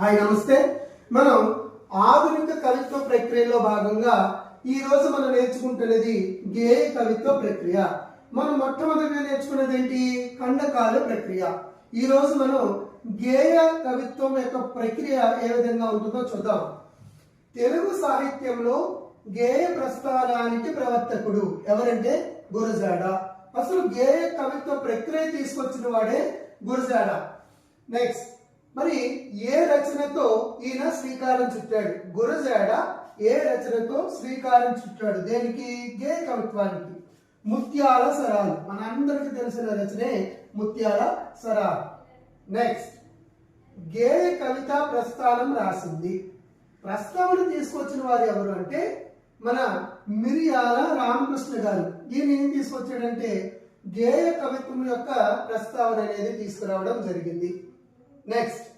Hi నమస్తే. మనం ఆధునిక కవిత్వ ప్రక్రియలో భాగంగా ఈ రోజు మనం నేర్చుకుంటున్నది గేయ కవిత్వ ప్రక్రియ. మనం మొట్టమొదటిగా నేర్చుకున్నది ఏంటి? ఖండకాల ప్రక్రియ. ఈ రోజు మనం గేయ కవిత్వం యొక్క ప్రక్రియ ఏ విధంగా ఉంటుందో చూద్దాం. తెలుగు సాహిత్యంలో గేయ ప్రస్థానానికి ప్రవర్తకుడు ఎవరంటే గురజాడ. అసలు గేయ కవిత్వ ప్రక్రియ తీసుకొచ్చిన వాడే గురజాడ. నెక్స్ట్ మరి ఈయన శ్రీకారం చుట్టాడు. గురజాడ ఏ రచనతో శ్రీకారం చుట్టాడు? దేనికి? గేయ కవిత్వానికి. ముత్యాల సరాలు. మనందరికీ తెలిసిన రచనే ముత్యాల సరాలు. నెక్స్ట్ గేయ కవిత ప్రస్థానం రాసింది. ప్రస్తావన తీసుకొచ్చిన వారు ఎవరు అంటే మన మిరియాల రామకృష్ణ గారు. ఈయన ఏం తీసుకొచ్చాడంటే గేయ కవిత్వం యొక్క ప్రస్తావన అనేది తీసుకురావడం జరిగింది. నెక్స్ట్